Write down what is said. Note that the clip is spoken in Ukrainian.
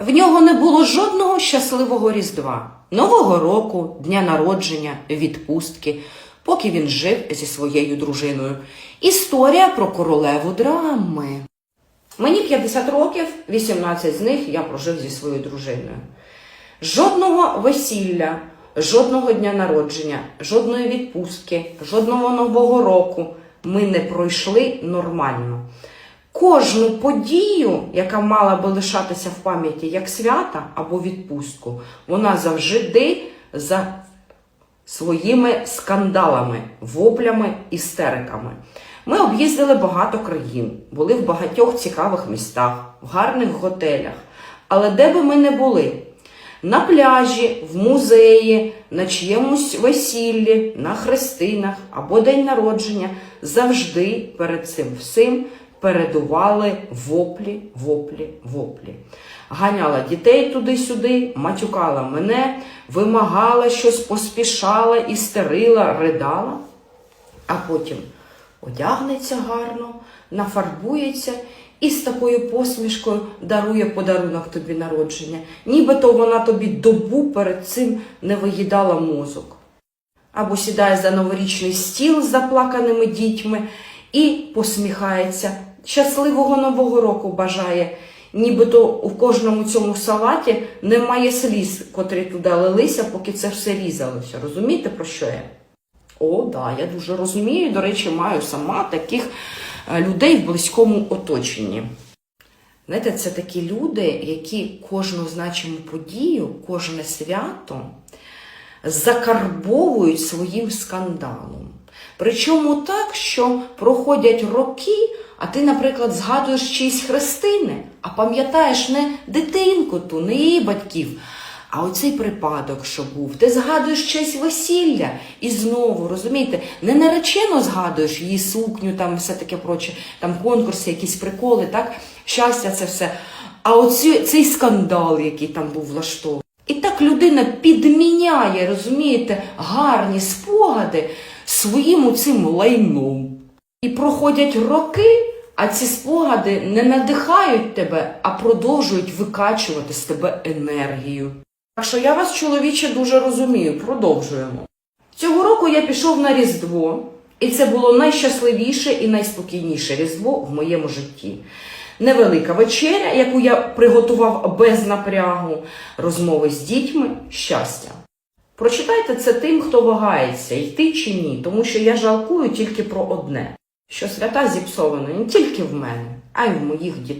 В нього не було жодного щасливого Різдва, Нового року, дня народження, відпустки, поки він жив зі своєю дружиною. Історія про королеву драми. Мені 50 років, 18 з них я прожив зі своєю дружиною. Жодного весілля, жодного дня народження, жодної відпустки, жодного нового року ми не пройшли нормально. Кожну подію, яка мала би лишатися в пам'яті як свята або відпустку, вона завжди за своїми скандалами, воплями, істериками. Ми об'їздили багато країн, були в багатьох цікавих містах, в гарних готелях. Але де би ми не були? На пляжі, в музеї, на чиємусь весіллі, на хрестинах або день народження завжди перед цим всім передували воплі, воплі, воплі. Ганяла дітей туди-сюди, матюкала мене, вимагала щось, поспішала, істерила, ридала, а потім одягнеться гарно, нафарбується і з такою посмішкою дарує подарунок тобі народження, нібито вона тобі добу перед цим не виїдала мозок. Або сідає за новорічний стіл з заплаканими дітьми і посміхається. Щасливого нового року бажає. Нібито у кожному цьому салаті немає сліз, котрі туди лилися, поки це все різалося. Розумієте, про що я? О, да, я дуже розумію. До речі, маю сама таких е, людей в близькому оточенні. Знаєте, це такі люди, які кожну значиму подію, кожне свято закарбовують своїм скандалом. Причому так, що проходять роки, а ти, наприклад, згадуєш чиїсь хрестини, а пам'ятаєш не дитинку ту, не її батьків, а оцей припадок, що був, ти згадуєш честь весілля і знову, розумієте, не наречено згадуєш її сукню, там все таке проче, там конкурси, якісь приколи, так? Щастя, це все. А оці, цей скандал, який там був влаштований. І так людина підміняє, розумієте, гарні спогади своїм цим лайном. І проходять роки, а ці спогади не надихають тебе, а продовжують викачувати з тебе енергію. Так що я вас, чоловіче, дуже розумію, продовжуємо. Цього року я пішов на Різдво, і це було найщасливіше і найспокійніше Різдво в моєму житті. Невелика вечеря, яку я приготував без напрягу, розмови з дітьми, щастя. Прочитайте це тим, хто вагається, йти чи ні, тому що я жалкую тільки про одне, що свята зіпсовано не тільки в мене, а й в моїх дітей.